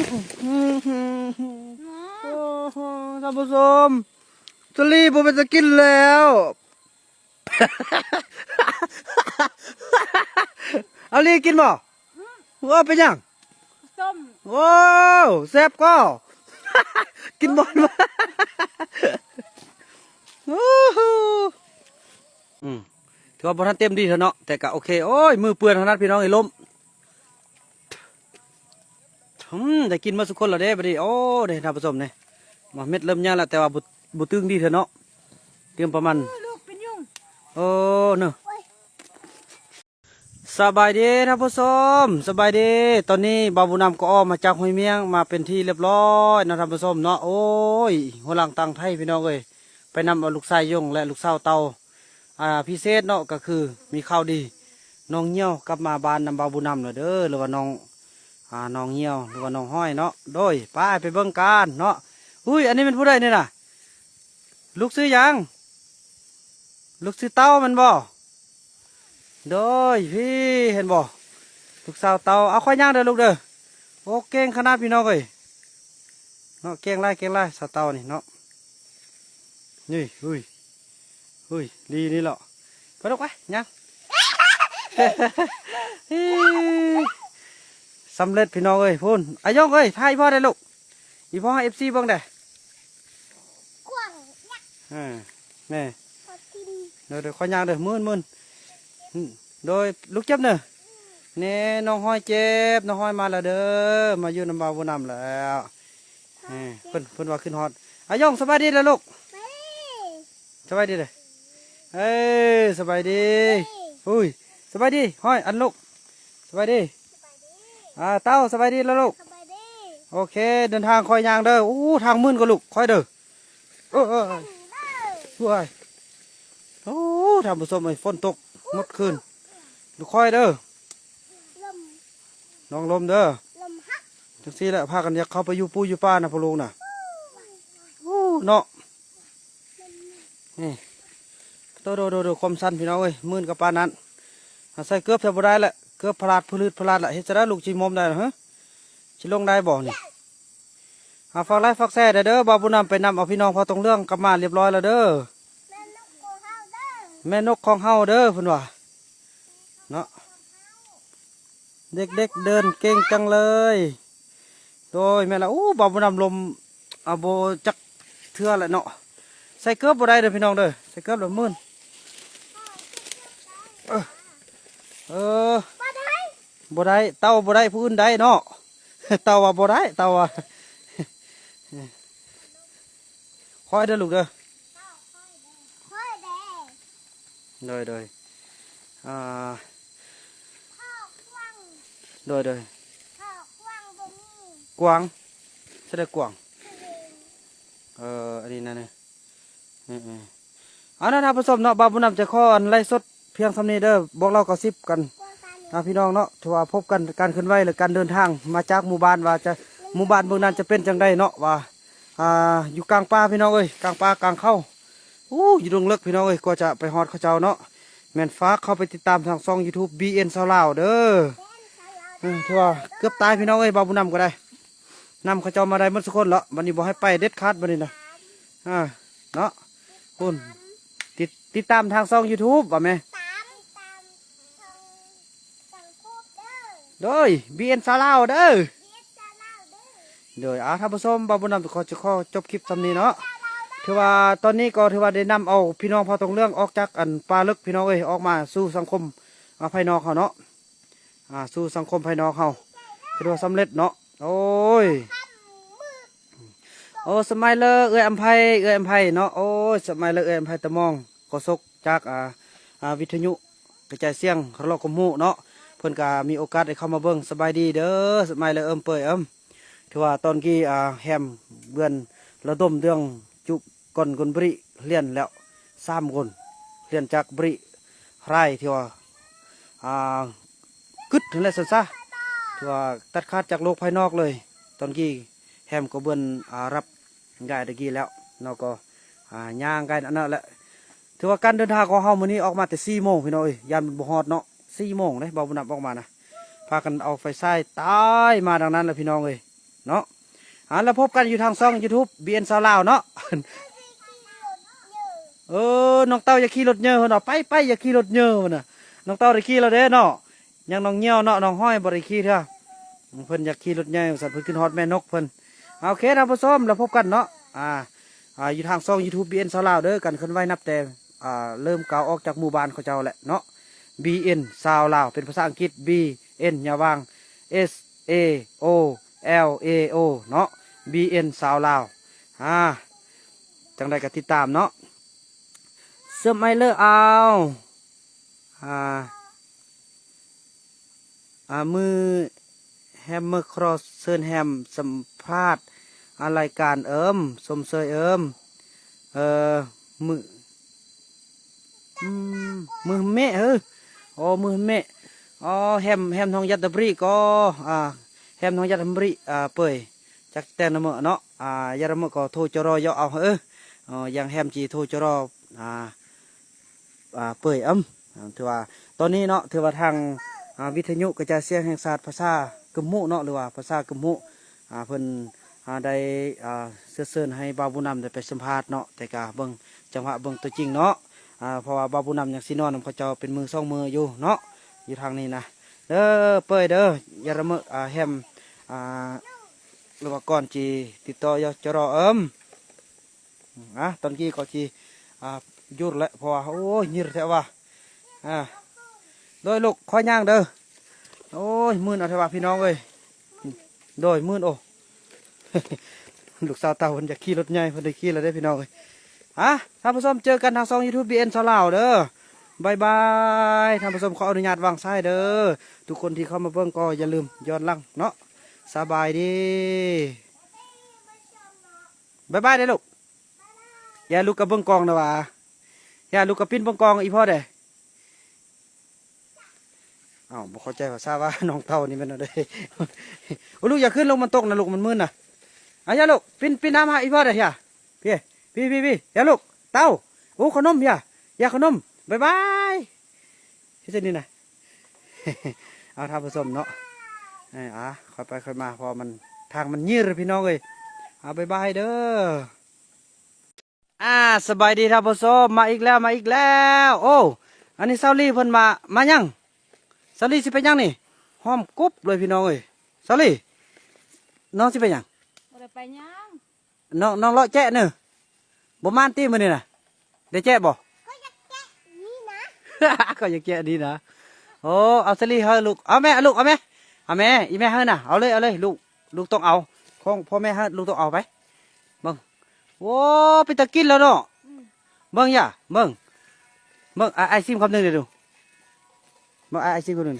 โอ้โหท่านผู้ชมสลีผมเป็นจะกินแล้วเอาลีกินบ่ว่าเป็นยังส้มโอ้แซ่บก็ กินบอลมาโอ้โหอืมถือว่าบอทันเต็มดีเถอะเนาะแต่ก็โอเค โอ้ย มือเปื้อนขนาดพี่น้องไอ้ล้ม อืมได้กินมาสุกคนแล้วเด้บัดนี้โอ้ได้ท่านผู้ชมเนี่ยมาเม็ดเริ่มย่างแล้วแต่ว่าบุบุตึงดีเถอะเนาะเตรียมประมาณลูกเป็นยุงโอ้เนอะสบายดีท่านผู้ชมสบายดี ตอนนี้บาวบุญนำก็ออกมาจากห้วยเมียงมาเป็นที่เรียบร้อยนะท่านผู้ชมเนาะโอ้ยหัวหลังตังไทยพี่น้องเอ้ยไปนำเอาลูกชายยงและลูกสาวเตาอ่าพิเศษเนาะก็คือมีข้าวดี น้องเงี้ยวกลับมาบ้านนำบาวบุญนำเนาะเด้อหรือว่าน้อง อ่าน้องเงี้ยวหรือว่าน้องห้อยเนาะโดยป้าไปเบิ่งการเนาะอุ้ยอันนี้เป็นผู้ใดเนี่ยนะลูกซื้อยังลูกซื้อเต้ามันบ่โดยพี่เห็นบ่ลูกสาวเต้าเอาค่อยย่างเด้อลูกเด้อโอ้เก่งขนาดพี่น้องเอ้ยเนาะเก่งไรเก่งไรสาวเต้านี่เนาะนี่หุ้ยหุ้ยดีนี่เหรอไปลูกไปย่าง สำเร็จพี่น้องเอ้ยพูนอายองเอ้ยถ่ายพ่อได้ลูกอีพ่อเอฟซีเบิ่งได้กว้างยักษ์อ่าแม่พอกินเดี๋ยวเดี๋ยวขอยางเด้อมื่นมื่นอืมโดยลูกเจ็บเนอะเนี่ยน้องห้อยเจ็บน้องห้อยมาแล้วเด้อมาอยู่น้ำบาวบนำแล้วนี่เพิ่นเพิ่นว่าขึ้นฮอดอายองสบายดีแล้วลูกไปสบายดีเลยเอ้ยสบายดีอุ้ยสบายดีห้อยอันลูกสบายดีสบายดี อ่าเต้าสบายดีแล้วลูก สบายดี โอเค เดินทางคอยยางเด้ออู้ทางมื่นก็ลูกคอยเด้อเออเออเออเด้อช่วยโอ้ทำผสมไอ้ฝนตกหมดคืนดูคอยเด้อลมน้องลมเด้อลมฮักจังซี่แหละพากันอยากเข้าไปอยู่ปูอยู่ป้านะพ่อลุงน่ะโอ้เนาะนี่โดโดโดโดความสั้นพี่น้องเอ้ยมื่นกับปานนั้นอาศัยเกือบจะบ่ได้แหละ เกือบพลาดพลืดพลาดแหละเฮ็ดจะได้ลูกจีมอมได้เหรอฮะสิลงได้บ่นี่อาฝากไลค์ฝากแซ่เด้อเด้อบ่าวบุญนำไปนำเอาพี่น้องพอตรงเรื่องกลับมาเรียบร้อยแล้วเด้อแม่นกโกเฮาเด้อแม่นกของเฮาเด้อเพิ่นว่าเนาะเด็กๆเดินเก่งจังเลย โดยแม่ละอู้บ่าวบ่นำลมเอาโบจักเทื่อแหละเนาะใส่เกือบบ่ได้เด้อพี่น้องเด้อใส่เกือบแล้วมื่นเออเออ บ่ได้บ่ได้เต้าบ่ได้ผู้อื่นได้เนาะเต้าว่าบ่ได้เต้าว่าคอยเด้อลูกเด้อค่อยแดงโดยโดยอ่าข้าวกว้างโดยโดยข้าวกว้างบ่มีกวางเด็จกวางเอออันนี้นะเนี่ยอืมอืมเอานะท่านผู้ชมเนาะบาบุญนำจะข้ออันไล่สดเพียงสำนีเด้อบอกเราก็ซิบกัน นะพี่น้องเนาะถือว่าพบกันการเคลื่อนไหวหรือการเดินทางมาจากหมู่บ้านว่าจะหมู่บ้านเมืองนั้นจะเป็นจังไดเนาะว่าอ่าอยู่กลางป่าพี่น้องเอ้ยกลางป่ากลางเข้าอู้อยู่ดงเลิกพี่น้องเอ้ยก็จะไปฮอดเขาเจ้าเนาะแมนฟ้าเข้าไปติดตามทางช่อง YouTube BN ซาวลาวเด้อแม่นชาวลาวอืมถือว่าเกือบตายพี่น้องเอ้ยบาบุญนำก็ได้นำเขาเจ้ามาได้หมดทุกคนล้ววันนี้บอกให้ไปเด็ดขาดวันนี้นะอ่าเนาะคุณติดติดตามทางช่อง YouTube ว่าไหมทางสังคูบเด้อ โดย BN ซาวลาวเด้อเฮ็ดชาวลาวเด้อเดี๋ยวอาท่านผู้ชมบาบุญนำขอจะขอจบคลิปสำนี้เนาะถือว่าตอนนี้ก็ถือว่าได้นำเอาพี่น้องพอตรงเรื่องออกจากอันปลาลึกพี่น้องเอ้ยออกมาสู่สังคมอ่าภายนอกเขาเนาะอ่าสู่สังคมภายนอกเขาถือว่าสำเร็จเนาะโอ้ยโอ้สมัยเลอเอ้ยอัมไพเอ้ยอัมไพเนาะโอ้ยสมัยเลอเอ้ยอัมไพตะมองก็ซกจากอ่าอ่าวิทยุกระจายเสียงเขาลอกกมูเนาะ เพิ่อนก็มีโอกาสได้เข้ามาเบิ่งสบายดีเด้อสมัยเลอเอิมเปยเอิมถือว่าตอนกี้อ่าแฮมเบือนระดมเรื่องจุก่อนคนบริเลียนแล้วสามคนเลียนจากบริไรที่ว่าอ่ากึดถึงแล้วสันซะที่ว่าตัดขาดจากโลกภายนอกเลย ตอนกี้แฮมก็เบือนอ่ารับง่ายตะกี้แล้วเนาก็อ่าย่างกันอันนั้นแหละถือว่าการเดินทางของเฮามื้อนี้ออกมาแต่สี่โมงพี่น้อยยานบ่ฮอดเนาะ สี่โมงเลยบ่าวบุญนับออกมานะพากันเอาไฟใช้ตายมาดังนั้นแหละพี่น้องเอ้ยเนาะอ่าแล้วพบกันอยู่ทางช่อง YouTube BN สาลาวเนาะเออน้องเต้าอย่าขี่รถเยอะเนเนาะไปไปอย่าขี่รถเยอะนนะน้องเต้าได้ขี่แล้วเด้เนาะยังน้องเงี้ยวเนาะน้องห้อยบ่ได้ขี่เถอะเพิ่นอยากขี่รถใหญ่สัตว์เพิ่นขึ้นฮอดแม่นกเพิ่นเอาโอเคท่าผู้ชมแล้วพบกันเนาะอ่าอ่าอยู่ทางช่อง YouTube BN สาลาวเด้อกันขึ้นไว้นับแต่อ่าเริ่มก้าวออกจากหมู่บ้านเขาเจ้าแหละเนาะ BN สาวลาว เป็นภาษาอังกฤษ BN อย่าวาง S A O L A O เนาะ BN สาวลาวอ่าจังใดก็ติดตามเนาะเสื้อไมเลอร์เอาอ่าอ่ามือแฮมเมอร์ครอสเซินแฮมสัมภาษณ์อะไรายการเอิมสมเสยเอิมเอ่อมืออืมมือเมะเอ ออ๋อมือเมะอ๋อแฮมแฮมทองยัดตะบรีก็อ่าแฮมทองยัดตะบรีอ่าเปยจักแต่นเมอเนาะอ่ายาระเมอก็โทจรอยอเอาเอออ๋อยังแฮมจีโทจรออ่าอ่าเปยอ้ำอ่าถือว่าตอนนี้เนาะถือว่าทางอ่าวิทยุกระจายเสียงแห่งศาสตร์ภาษากึมมุเนาะหรือว่าภาษากึมมุอ่าเพิ่นอ่าได้อ่าเสื้อเชิญให้บาบุญนำได้ไปสัมภาษณ์เนาะแต่กาเบิ่งจังหวะเบิ่งตัวจริงเนาะ อ่าเพราะว่าบาบุญนำอย่างซีนอนนำเขาเจ้าเป็นมือสองมืออยู่เนาะอยู่ทางนี้นะเด้อเปยเด้อยาระเมออ่าแฮมอ่าหรือว่าก่อนจีติดต่อยจะรอเอิมอะตอนกี้ก็จีอ่ายุดแล้วเพราะว่าโอ้ยยืดแท้ว่าอ่าโดยลูกคอยย่างเด้อโอ้ยมื่นเอาเถอะว่าพี่น้องเอ้ยโดยมื่นโอ้ลูกสาวเต่าเพิ่นจะขี่รถใหญ่เพิ่นได้ขี่แล้วได้พี่น้องเอ้ย อะท่านผู้ชมเจอกันทางซองยูทูบบีเอ็นสลาวเด้อบายบายท่านผู้ชมขออนุญาตวางสายเด้อทุกคนที่เข้ามาเบิ่งก็อย่าลืมย้อนลังเนาะสบายดีบายบายเด้อลูกอย่าลูกกับเบิ่งกองนะวะอย่าลูกกับปิ้นเบิ่งกองอีพ่อเด้ออ้าวบ่เข้าใจว่าทราบว่าน้องเต่านี่มันอะไรโอ้ลูกอย่าขึ้นลงมันตกนะลูกมันมืดนะอะอย่าลูกปิ้นปิ้นน้ำให้อีพ่อเด้ออย่าพี่ พี่พี่พี่อย่าลูก เต้าโอ้ขนมอย่าอย่าขนมบายบายที่จะนี่นะเอาท่านผู้ชมเนาะเอ้ยอะค่อยไปค่อยมาเพอมันทางมันยืดเลยพี่น้องเลยเอาบายบายเด้ออ่าสบายดีท่านผู้ชมมาอีกแล้วมาอีกแล้ว โอ้อันนี้เซาลี่เพิ่นมามายังเซาลี่สิไปยังนี่หอมกรุบเลยพี่น้องเอ้ยเซาลี่น้องสิไปยังบ่ได้ไปยังน้องน้องเลาะแจ๊ะเนอะ บ่มานตีมือนี่นะได้แจ๊ะบ่ก็อยากแกะนี่นะ ก็อยากแจ๊ะดีนะโอ้เอาสลีเฮาลูกเอาแม่เอาลูกเอาแม่เอาแม่อีแม่เฮาน่ะเอาเลยเอาเลยลูกลูกต้องเอาของพ่อแม่เฮาลูกต้องเอาไปเบิ่งโอ้ไปตะกินแล้วเนาะเบิ่งอย่าเบิ่งเบิ่งไอ้ไอซิมคำหนึงเดี๋ยวดูเบิ่งไอ้ไอซิมคำหนึง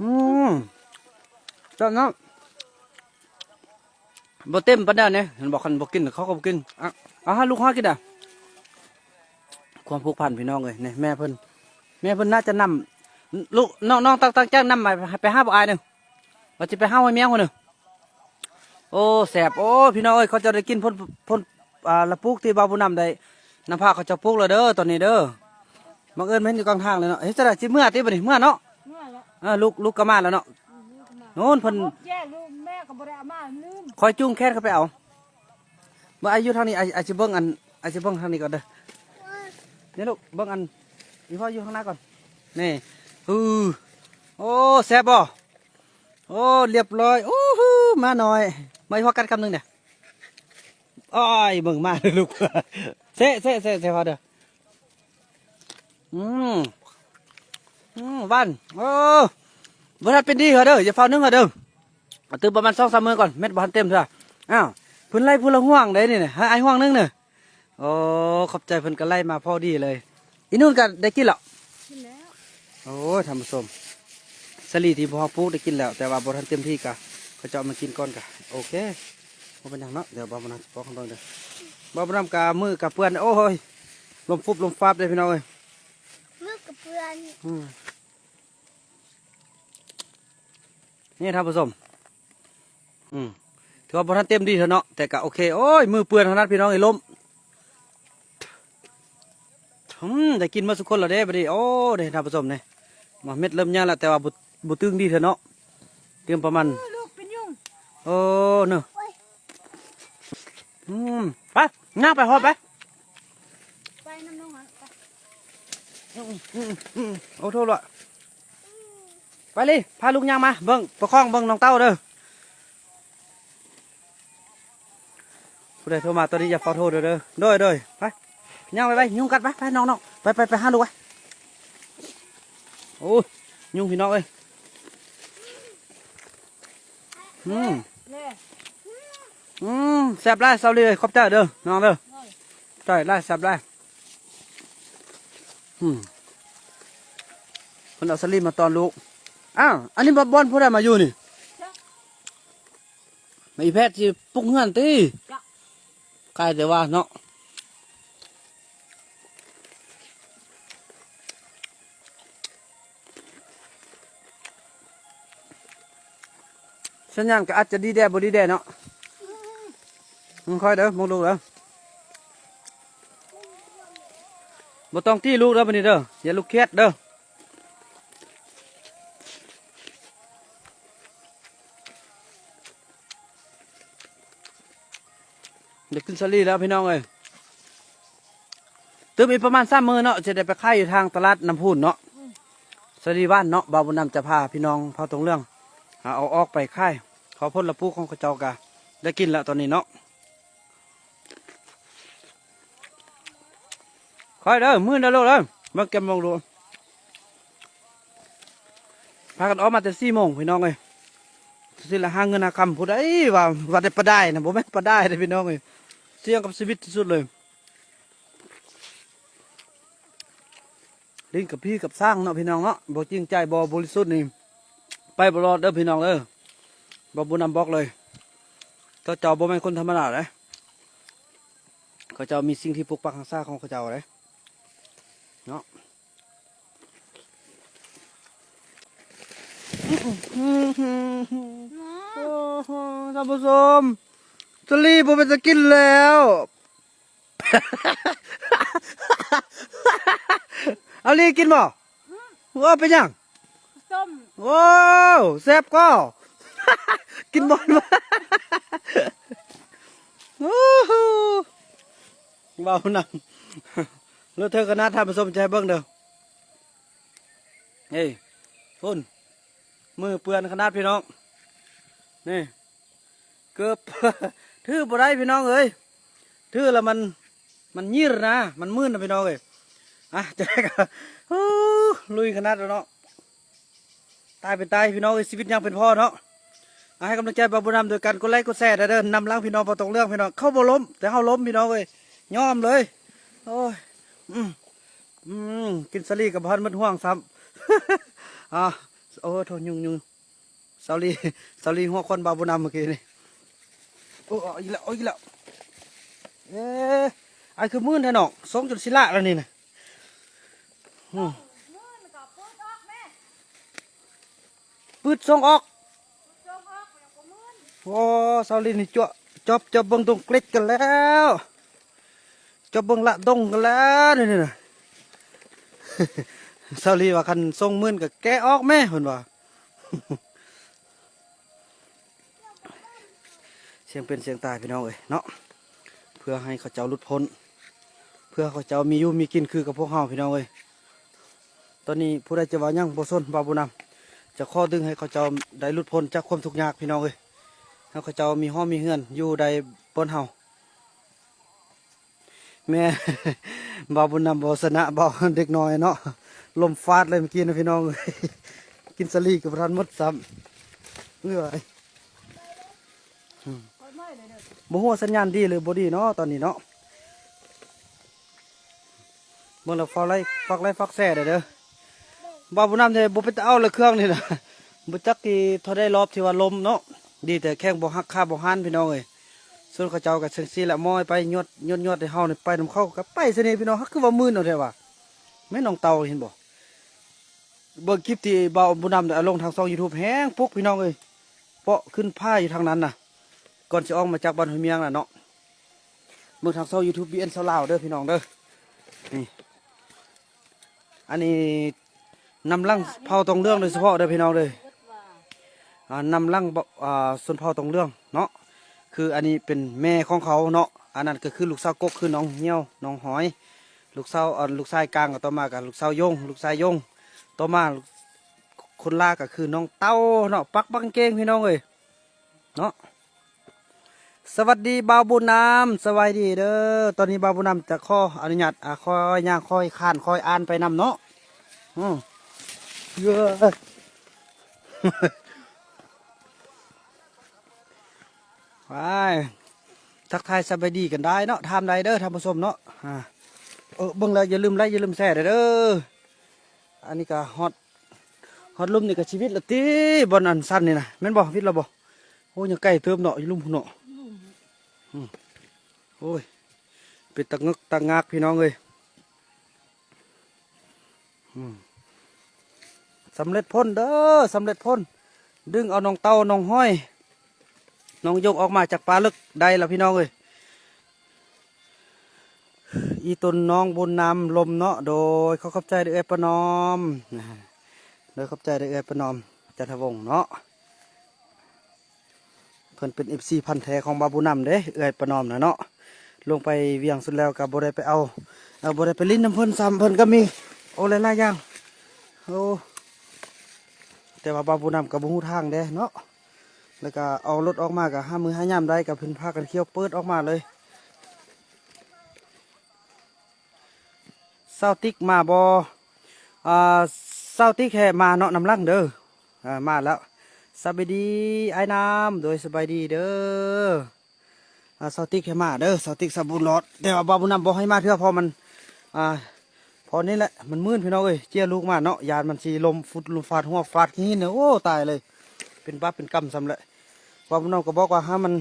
อืมจบเนาะ บ่เต็มปานนั้นเนี่ยเห็นบอกคันบ่กินเขาก็บ่กินอะเอาให้ลูกหากินอะความผูกพันพี่น้องเอ้ยนี่แม่เพิ่นแม่เพิ่นน่าจะนำลูกน้องน้องตักตักจ้างนำไปไปหาบ่อายหนึงว่าจะไปหาไว้เมียคนหนึงโอ้แสบโอ้พี่น้องเอ้ยเขาจะได้กินพ่นพ่นอ่าละปลูกที่บาวบุญนำได้น้ำผ้าเขาจะปลูกแล้วเด้อตอนนี้เด้อบังเอิญมันอยู่กลางทางเลยเนาะเฮ้ยจะได้สิเมื่อติบ่นี่เมื่อเนาะเมื่อละเออลูกลูกก็มาแล้วเนาะลูกมาโน่นเพิ่นแย่ลู กแม่ก็บ่ได้เอามาลืมคอยจูงแค่นเข้าไปเอาเมื่ออายุเท่านี้อาอาจจะเบิ้งอันอาจจะเบิ้งทางนี้ก่อนเด้อนี่ลูกเบิ้งอันอีพ่ออยู่ข้างหน้าก่อนนี่ฮือโอ้แซ่บบ่โอ้เรียบร้อยโอ้ฮู้มาหน่อยไมาอีพ่อกัดคำหนึ่งเนี่ยอ้อยเบิ่งมาเลยลูกเซ่เซ่เซ่เซ่พอเด้ออืมอืมบ้านโอ้บ่ทันเป็นดีเหรอเด้ออย่าเฝ้านึ่งเหรอเด้อ เอาตื่นประมาณสองสามมื้อก่อนเม็ดบานเต็มเถอะอ้าวเพิ่นไล่พูนละห่วงได้นี่เนี่ยให้ไอ้ห่วงนึงเนี่ยโอ้ขอบใจเพิ่นก็ไล่มาพอดีเลยอีนู่นก็ได้กินแล้วกินแล้วโอ้ยท่านผู้ชมสลีที่พ่อปลูกได้กินแล้ว แต่ว่าบ่ทันเต็มที่กะเขาจะเอามากินก่อนกะโอเคบ่เป็นหยังเนาะเดี๋ยวบ่าวมันบอกข้างนอกเด้อบ่าวมันกะมือกะเปื้อนโอ้ยลมฟุบลมฟาบเลยพี่น้องเอ้ยมือกับเพื่อนอืมนี่ท่านผู้ชม อืมถือว่าบทันเต็มดีเถอะเนาะแต่ก็โอเคโอ้ยมือเปื้อนขนาดพี่น้องไอ้ล้มอืมได้กินมาสุกคนแล้วเด้บัดนี้โอ้ได้ท่านผู้ชมเนี่ยมาเม็ดเริ่มย่างแล้วแต่ว่าบุบุตึงดีเถอะเนาะเตรียมประมาณเออลูกเป็นยุงโอ้เนอะอืมไปย่างไปพอไปไปน้ำน้องอะไปอืมอืมอืมโอ้โทษละไปเลยพาลูกย่างมาเบิ้งประคองเบิ้งน้องเต้าเด้อ ผู้ใดโทรมาตอนนี้อย่าเฝ้าโทษเด้อเด้อเด้อเด้อไปย่างไปไปยุ่งกัดไปไปน้องน้องไปไปไปหาลูกไปโอ้ยยุ่งพี่น้องเอ้ยอืมเล่อืมแซ่บไรเศร้าเลยขอบใจเด้อน้องเด้อเฮ้ยใช่ไรแซ่บไรอืมคนเอาสลิมมาตอนลูกอ้าวอันนี้บอลผู้ใดมาอยู่นี่ไม่แพทย์สิปลุกเงื่อนตี ใครแต่ว่าเนาะสัญญาณก็อาจจะดีแด่บ่ดีแด่เนาะมึงค่อยเด้อมองลูกเด้อบ่ต้องที่ลูกเด้อบัดนี้เด้ออย่าลูกเครียดเด้อ เด็กขึ้นสลีแล้วพี่น้องเอ้ยตึมอีกประมาณสามมือเนาะจะได้ไปค่ายอยู่ทางตลาดน้ำพุนเนาะสลีบ้านเนาะบาวบุญนำจะพาพี่น้องพาตรงเรื่องหาเอาออกไปค่ายขอพ้นละปูของกระเจ้ากะได้กินแล้วตอนนี้เนาะคอยเด้อมือเด้อลูกเด้อมาเก็บมองดูพากันออกมาแต่สี่โมงพี่น้องเอ้ยสิละห้างเงินหาคำผู้ใดว่าว่าได้ประได้นะผมไม่ประได้เลยพี่น้องเอ้ย เสี่ยงกับชีวิตที่สุดเลย ลิ้นกับพี่กับสร้างเนาะพี่น้องเนาะบ่จริงใจบ่บริสุทธิ์นี่ไปบรอดเด้อพี่น้องเด้อบ่บุญนำบอกเลยเขาเจ้าบ่แม่นคนธรรมดาเลยเขาเจ้ามีสิ่งที่ปกปักรักษาของเขาเจ้าเลยเนาะโอ้โหท่านผู้ชม สลีผมเป็นจะกินแล้ว เอาลีกินบ่ว่าเป็นยังส้มว้าวแซ่บก็ กินบอลมาโอ้โหเบาหนังแล้วเธอก็น่าทำผสมใจเบิ้งเด้อเฮ้ยทุนมือเปื้อนขนาดพี่น้อง นี่ เกือบถือบ่ได้พี่น้องเอ้ยถือแล้วมันมันยืดนะ มันมืดนะพี่น้องเอ้ยอะจะได้ก็ลุยขนาดแล้วเนาะตายเป็นตายพี่น้องเอ้ยชีวิตยังเป็นพ่อเนาะให้กำลังใจบาบุญนำโดยการกดไลค์กดแชร์เด้เด้อนำล้างพี่น้องพอตรงเรื่องพี่น้องเข้าบ่ล้มแต่เข้าล้มพี่น้องเอ้ยยอมเลยโอ้ยอืมอืมกินสลีกับพันมันห่วงซ้ำอ่าโอ้โทษยุงยุงสาลีสาลีหัวคนบาบุญนำเมื่อกี้นี่ โอ้เอาอีกแล้วเอาอีกแล้วเอ๊ะไอ้คือมื่นแท้น้องสองจุดสิละแล้วนี่นะอืมมือมันก็พูดออกแม่ปืดส่งออกจงออกโอ้สาลีนี่จ้วจอบจอบเบิ่งตรงเกล็ดกันแล้วจอบเบิ่งละดงกันแล้วนี่นี่นะสาลีว่าคันทรงมื่นกับแกออกแม่เพิ่นว่า เสียงเป็นเสียงตายพี่น้องเอ้ยเนาะเพื่อให้เขาเจ้าหลุดพ้น เพื่อเขาเจ้ามีอยู่มีกินคือกับพวกเฮาพี่น้องเอ้ยตอนนี้ผู้ใดจะว่ายังบ่สนบาบุนำจะข้อดึงให้เขาเจ้าได้หลุดพ้นจากความทุกข์ยากพี่น้องเอ้ยให้เขาเจ้ามีห้องมีเฮือนอยู่ใดบนเฮาแม่บาบุญนำบอสนะบาเด็กน้อยเนาะลมฟาดเลยเมื่อกี้นะพี่น้องเอ้ยกินสลีกับรันมดซ้ำเอ้ยอยไม่เลยเด้อ บ่ฮู้ว่าสัญญาณดีหรือบ่ดีเนาะตอนนี้เนาะเบิ่งแล้วฟักไล่ฟักไล่ฟักแซ่เด้อเด้อบ่าวผู้นำเด้บ่ไปตะเอาเลยเครื่องนี่ล่ะบ่จักที่เท่าได้รอบที่ว่าลมเนาะดีแต่แข้งบ่หักคาบ่หันพี่น้องเอ้ยส่วนเขาเจ้าก็จังซี่ละมอยไปยดยดยดให้เฮานี่ไปนํเข้าก็ไปซะนี่พี่น้องฮักคือว่ามื่นเอาแท้ว่าแม่น้องเต่าเห็นบ่เบิ่งคลิปที่บ่าวผู้นำได้เอาลงทางช่อง YouTube แฮงปุ๊กพี่น้องเอ้ยเปาะขึ้นผ้าอยู่ทางนั้นน่ะ ก่อนจะออกมาจากบ้านห้วยเมียงน่ะเนาะเบิ่งทางเซายูทูบบีเอ็นเซาลาวเด้อพี่น้องเด้อนี่อันนี้นำลังเผาตรงเรื่องโดยเฉพาะเด้อพี่น้องเด้อเอิดว่านำลังบ่อ่าส่วนเผาตรงเรื่องเนาะคืออันนี้เป็นแม่ของเขาเนาะอันนั้นก็คือลูกสาวกกคือน้องเหี่ยวน้องหอย ลูกสาวอ่าลูกชายกลางก็ต่อมากับลูกสาวยง ลูกชายยงต่อมากคนลาก็คือน้องเต้าเนาะปักบังเกงพี่น้องเอ้ยเนาะ สวัสดีบาวบุญนำสวัสดีเด้อตอนนี้บาวบุญนำจะข้ออนุญาตอ่าคอยย่างคอยขานคอยอ่านไปนำเนาะอืมเยอะไปทักทายสบายดีกันได้เนาะทำได้เด้อทำผสมเนาะอ่าเออเบิ่งแล้วอย่าลืมไลค์อย่าลืมแชร์เด้ออันนี้ก็ฮอตฮอตลุ่มนี่ก็ชีวิตละตีบนอันสั้นนี่นะแม่นบ่วิทย์เราบ่โอ้ยยังใกล้เติมเนาะอยู่ลุ่มพุ่นเนาะอืม โอ้ยเป็นตะงึกตะงากพี่น้องเลยสำเร็จพ้นเด้อสำเร็จพ้น ดึงเอาน้องเต้าน้องห้อยน้องยกออกมาจากปลาลึกได้แล้วพี่น้องเอ้ยอีตนน้องบุญนำลมเนาะโดย เขาขอบใจด้วยเอยประนอมนะโดยขอบใจด้วยเอยประนอมจันทวงเนาะ พิ่นเป็นเอฟซีพันธุ์แท้ของบาบุญนำเด้เอื้อยประนอมนะเนาะลงไปเวียงสุดแล้วกับบ่ได้ไปเอาเอาบ่ได้ไปลิ้นน้ำเพิ่นซ้ำเพิ่นก็มีโอ้หลายๆอย่างโอ้แต่ว่าบาบุญนำกับบุหูทางเด้เนาะแล้วก็เอารถออกมากับห้ามือห้ายามได้กับเพิ่นพากันเคี่ยวเปิดออกมาเลยเศร้าติ๊กมาบอ่าเศร้าติ๊กแค่มาเนาะน้ำลังเด้ออ่ามาแล้ว สบายดีไอ้น้ำโดยสบายดีเด้ออาติกแค่มาเด้อเศร้าติกสบูรณ์รอดแต่ว่าบาบุญนำบอกให้มาเถอะเพอมันอ่าพอนี่แหละมันมืดพี่น้องเอ้ยเจี๊ยลูกมาเนาะยานมันสีลมฟุดลมฟาดหัวฟาดขี้หินเนอะโอ้ตายเลย เป็นบ้าเป็นกรรมสำเร็จว่าพี่น้องก็บอกว่าห้ามัน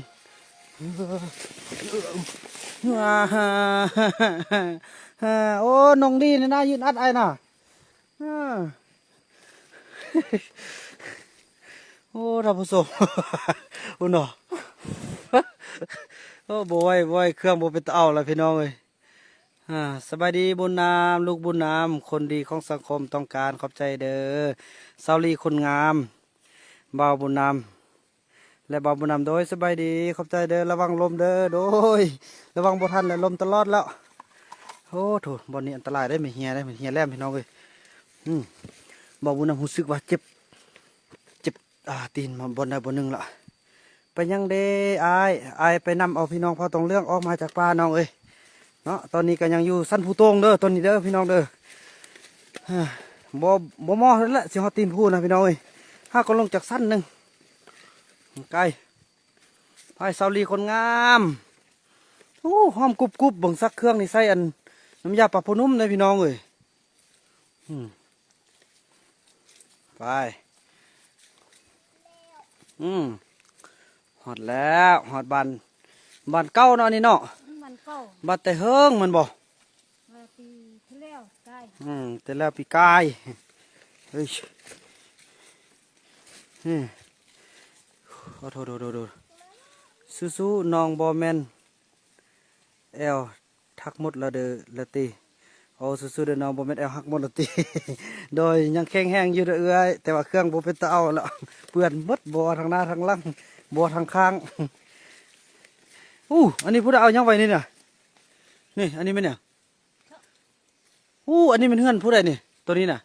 โอ้น้องดีนี่นะยืนอัดไอ้น่ะ โอ้ท่านผู้ชมโอ้เนาะโอ้บอยบอยเครื่องบเป็นตะเอาล้วพี่น้องเอ้ยอ่าสบายดีบุญนามลูกบุญนามคนดีของสังคมต้องการขอบใจเด้อเซาลีคนงามบ่าวบุญนามและบาบุญนำโดยสบายดีขอบใจเด้อระวังลมเด้อโดย ระวังบ่ทันและลมตลอดแล้วโอ้โถบอนนี้อันตรายได้ไม่เฮียได้ไม่เฮียแล่มพี่น้องเลยอืมบาบุญนำรู้สึกว่าเจ็บ ตีนมาบนใดบนหนึ่งละไปยังเด้อายอไปนำเอาพี่น้องพอตรงเรื่องออกมาจากป่าน้องเอ้ยเนาะตอนนี้ก็ยังอยู่สั้นผู้โตงเด้อตอนนี้เด้อพี่น้องเด้อฮ่บ่บ่มอแล้วแหละสิฮอตีนผู้นะพี่น้องเอ้ยถ้าก็ลงจากสั้นหนึ่งไก่ไผ่เสาลีคนงามโอ้หอมกรุบกรุบบิ่งซักเครื่องนี่ใส่อันน้ำยาปลาพนุ่มเลยพี่น้องเอ้ยไป อืมหอดแล้วหอดบันบันเก้าเนาะนี่เนาะมันเก้าบันแต่เฮิงมันบ่มาปีที่แล้วได้อืมแต่แล้วปีกายเฮ้ยอืมโอ้โถโถโถโถสู้ๆน้องบอแมนแอลทักหมดและเด้อละตี โอ้สู้ๆเด้อน้องบอแมนแอลหักหมดละตีโดยยังแข็งแห้งอยู่เด้อเอ้ยแต่ว่าเครื่องบ่เป็นตะเอาแล้วเปื้อนหมดบ่ทางหน้าทางหลังบ่ทางข้างอู้อันนี้พูดเอายังไว้นี่น่ะนี่อันนี้ไหมเนี่ยอู้อันนี้มันเฮือนผู้ใดนี่ตัวนี้น่ะ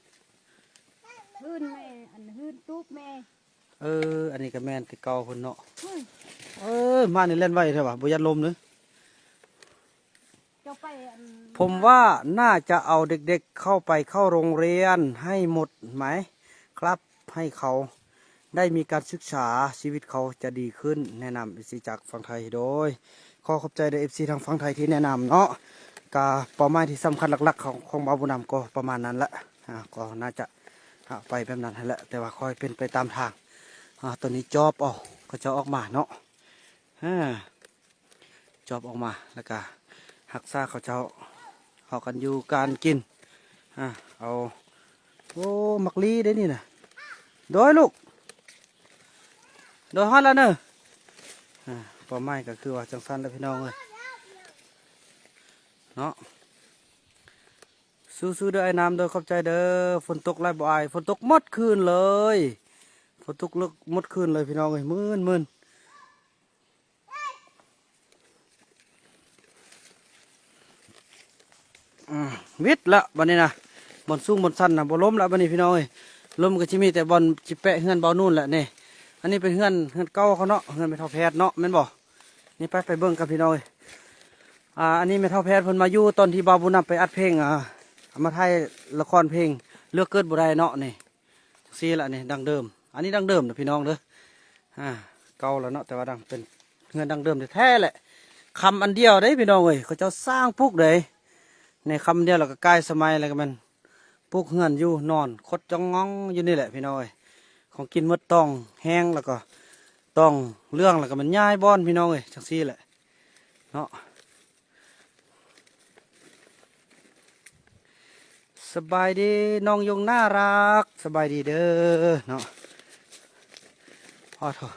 หื้นแม่อันหื้นตูบแม่เอออันนี้ก็แม่นติเก่าคนเนาะหื้นเออมานี่เล่นไว้เถอะวะบ่ยันลมเนอะเจ้าไปอัน ผมว่าน่าจะเอาเด็กๆเข้าไปเข้าโรงเรียนให้หมดไหมครับ ให้เขาได้มีการศึกษาชีวิตเขาจะดีขึ้น แนะนำเอฟซีจากฝั่งไทยโดย ขอขอบใจเอฟซีทางฝั่งไทยที่แนะนำเนาะกาเป้าหมายที่สำคัญหลักๆ ของของบาบุญนำก็ประมาณนั้นแหละก็น่าจะไปแบบนั้นแหละแต่ว่าคอยเป็นไปตามทางตัวนี้จอบออกก็จะออกมาเนาะจอบออกมาแล้วก็หักซาเขาเจ้า เอากันอยู่การกินอ่าเอาโอ้มักลีได้นี่นะโดยลูกโดยฮอดแล้วเนอะอ่าป้าหมายก็คือว่าจังสันแล้วพี่น้องเลยเนาะสู้ๆเด้อไอ้น้ำเด้อขอบใจเด้อฝนตกไล่บ่อายฝนตกหมดคืนเลยฝนตกเลิกหมดคืนเลยพี่น้องเอ้ยมื่นมื่น มวิทย์ละบันนี้นะบอลสูงบอลสั้นนะบอลล้มละบันนี้พี่น้องเอ้ยล้มก็จะมีแต่บอลจิแปะเฮือนเบานู่นแหละนี่อันนี้เป็นเฮือนเฮือนเก่าเขาเนาะเฮือนไม่เท่าแพทเนาะแม่นบ่นี่ไปไปเบิ่งกันพี่น้องเอ้ยอ่าอันนี้ไม่เท่าแพทเพิ่นมาอยู่ตอนที่บาบุญนำไปอัดเพลงอ่าเอามาถ่ายละครเพลงเลือกเกิดบ่ได้เนาะนี่ซีละนี่ดังเดิม อันนี้ดังเดิมนะพี่น้องเด้ออ่าเก่าแล้วเนาะแต่ว่าดังเป็นเงินดังเดิมแท้แหละคำอันเดียวได้พี่น้องเอ้ยเขาเจ้าสร้างปุ๊กเลย ในคำเดียวแล้วก็ใกล้สมัยอะไรกันมันปุ๊กเงินอยู่นอนคดจ้องงองอยู่นี่แหละพี่น้องเอ้ยของกินมดต้องแห้งแล้วก็ต้องเรื่องแล้วก็มันย่ายบอนพี่น้องเอ้ยจังซี่แหละเนาะสบายดีน้องยงน่ารัก สบายดีเด้อเนาะพอเถอะ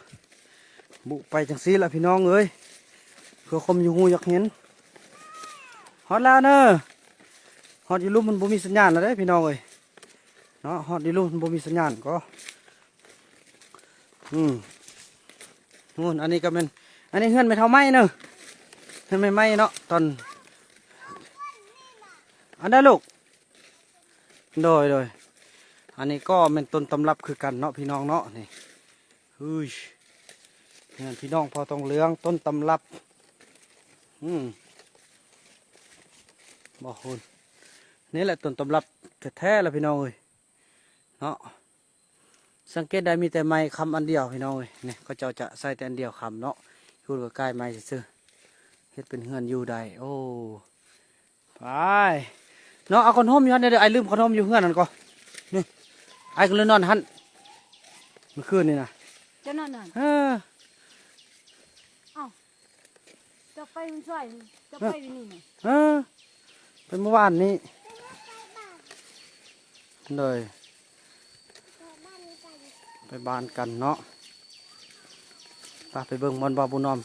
บุไปจังซี่ละพี่น้องเอ้ยเพื่อคมอยู่หูอยากเห็นฮอดแล้วเนอะ ฮอดอีลุ่มมันบ่มีสัญญาณแล้วเด้พี่น้องเอ้ยเนาะฮอดอีลุ่มมันบ่มีสัญญาณก็อืมนู่นอันนี้ก็เป็นอันนี้เฮือนไม่เท่าไม้เนอะเฮือนไม่ไม้เนาะตอนอันได้ลูกโดยโดยอันนี้ก็เป็นต้นตำรับคือกันเนาะพี่น้องเนาะนี่เฮ้ยเนี่ยพี่น้องพอต้องเลี้ยงต้นตำรับ อืมบอกคุณ นี่แหละต้นตำรับแท้ๆแล้วพี่น้องเอ้ยเนาะสังเกตได้มีแต่ไม้คำอันเดียวพี่น้องเอ้ยนี่ก็เจ้าจะใส่แต่อันเดียวคำเนาะพูดกับใกล้ไม้ซื่อๆเฮ็ดเป็นเฮือนอยู่ได้โอ้ไปเนาะเอาขนมอยู่หันเดี๋ยวไอ้ลืมขนมอยู่เฮือนนั่นก็นี่ไอ้ก็เลยนอนหันเมื่อคืนนี่นะจะนั่นน่ะเออจะไปมันช่วยจะไปอยู่นี่น่ะเออเป็นเมื่อวานนี้ เลยบ้านนี้กันไปบ้านกันเนาะไปไปเบิ่งบอลบาบุนอม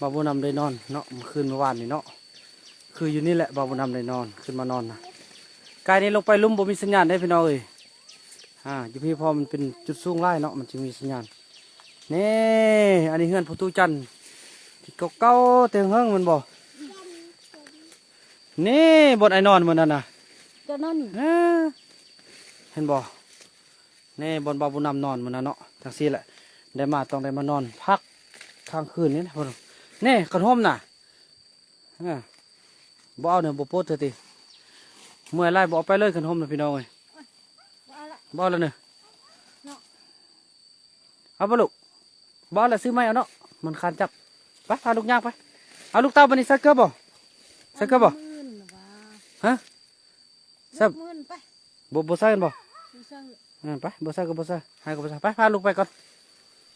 บาบุนอมได้นอนเนาะเมื่อคืนเมื่อวานนี่เนาะคืออยู่นี่แหละบาบุนอมได้นอนขึ้นมานอนนะกายนี้ลงไปลุ่มบ่มีสัญญาณได้พี่น้องเอ้ยอ่าอยู่พี่พอมันเป็นจุดสูงไล่เนาะมันจึงมีสัญญาณนี่อันนี้เฮือนประตูจันทร์ที่เก่าๆเตียงเฮิงมันบ่นี่บนไอ้นอนมันนั่นน่ะจะนั่นเอ้อเห็นบ่นี่บนบาบุนำนอนมันนะเนาะทั้งสี่แหละ ได้มาต้องได้มานอน พักทางคืนนี้นะพ่อนี่ขนมน่ะเอ้อบ่เอาเนี่ยบ่โพดเถอะติเมื่อยไล่บ่เอาไปเลยขนมนะพี่น้องเอ้ยว่าละบ่เอาแล้วเนี่ยเนาะเอาบ่ลูกบ่เอาแล้วซื้อไม้เอาเนาะมันคานจับไปพาลูกย่างไปเอาลูกเต้าบันนี้ใส่เกลือบ่ใส่เกลือบ่มื่นน่ะว่าฮะแซ่บมื่นไปบ่บ่ใส่กันบ่ดู ซั่งเออไปบ่ใส่ก็บ่ใส่ให้ก็บ่ใส่ไปพาลูกไปก่อน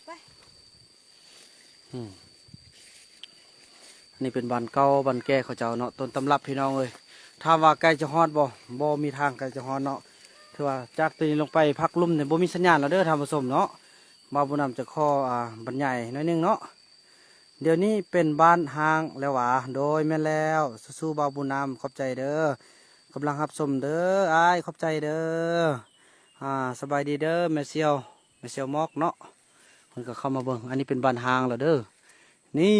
ไปอืมอันนี่เป็นบ้านเก่าบ้านแก่เขาเจ้าเนาะต้นตำรับพี่น้องเอ้ยถามว่าใกล้จะฮอดบ่บ่มีทางใกล้จะฮอดเนาะถือว่าจากตัวนี้ลงไปพักลุ่มเนี่ยบ่มีสัญญาณแล้วเด้อท่านผู้ชมเนาะบ่าวบุญนำจะข้ออ่าบรรยายหน้อยหนึงเนาะเดี๋ยวนี้เป็นบ้านห้างแล้วหวาโดยแม่นแล้วสู้ๆบ่าวบุญนำขอบใจเด้อกำลังรับชมเด้ออ้ายขอบใจเด้อ อ่าสบายดีเด้อแมเซียวแมเซียวมอกเนาะเพิ่นก็เข้ามาเบิ่งอันนี้เป็นบ้านหางแล้วเด้อนี่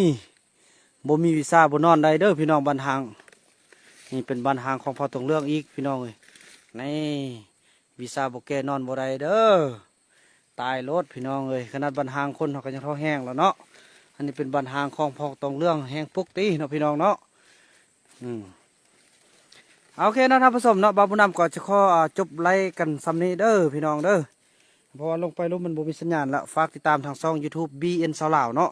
บ่มีวีซ่าบ่นอนได้เด้อพี่น้องบ้านหาง นี่เป็นบ้านหางของพ่อตรงเรื่องอีกพี่น้องเอ้ยนี่วีซ่าบ่แกนอนบ่ได้เด้อตายรถพี่น้องเอ้ยขนาดบ้านหางคนเขาก็ยังท้อแห้งแล้วเนาะอันนี้เป็นบ้านหางของพ่อตรงเรื่องแห้งปุ๊กตีเนาะพี่น้องเนาะอืม โอเคนะท่านผู้ชมเนาะบาบุนำก่อนจะขออ่าจบไล่กันซ้ำนี้เด้อพี่น้องเด้อเพราะว่าลงไปลงมันบ่มีสัญญาณแล้วฝากติดตามทางช่อง YouTube BN สาวลาวเนาะ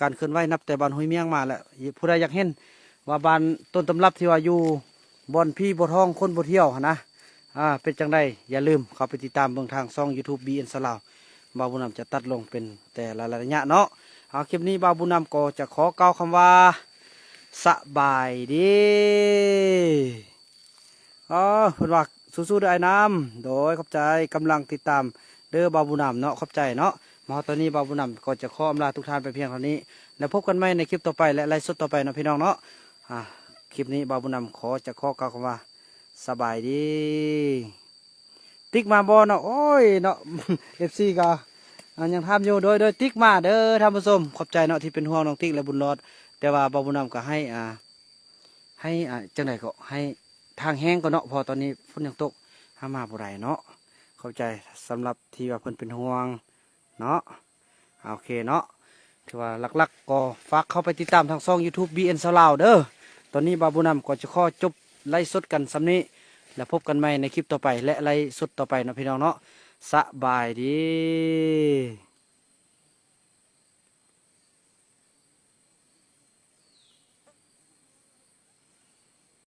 การเคลื่อนไหวนับแต่บานห้วยเมียงมาแล้วผู้ใดอยากเห็นว่าบานต้นตำรับที่ว่าอยู่บอนพี่บ่ท้องคนบ่เที่ยวนนะอ่าเป็นจังไดอย่าลืมเข้าไปติดตามเบิ่งทางช่อง YouTube BN สาวลาวบาวบุนำจะตัดลงเป็นแต่ละระยะเนาะเอาคลิปนี้บาวบุนำก็จะขอเกล่าคำว่าสบายดี อ๋อเพิ่นว่าสู้ๆด้อไอ้น้ำโดยขอบใจกำลังติดตามเด้อบาบุนำเนาะขอบใจเนาะมาตอนนี้บาบุนำก็จะขออำลาทุกท่านไปเพียงเท่านี้ แล้วพบกันใหม่ในคลิปต่อไปและไลฟ์สดต่อไปนะพี่น้องเนาะอ่าคลิปนี้บาบุนำขอจะขอกล่าวคำว่าสบายดี ติ๊กมาบอเนาะโอ้ยเนาะเอฟซีก็ยังทำอยู่โดยโดยติ๊กมาเด้อท่านผู้ชมขอบใจเนาะที่เป็นห่วงน้องติ๊กและบุญรอดแต่ว่าบาบุญนำก็ให้อ่าให้อ่าจังไดก็ให้ ทางแห้งก็เนาะพอตอนนี้ฝนยังตกห้ามาบ่ได้เนาะเข้าใจสำหรับที่ว่าเพิ่นเป็นห่วงเนาะโอเคเนาะถือว่าหลักๆ ก็ฝากเข้าไปติดตามทางช่อง YouTube BN สลาวเด้อตอนนี้บาบุญนำก็จะข้อจบไล่สดกันสำนี้แล้วพบกันใหม่ในคลิปต่อไปและไล่สดต่อไปนะพี่น้องเนาะสบายดี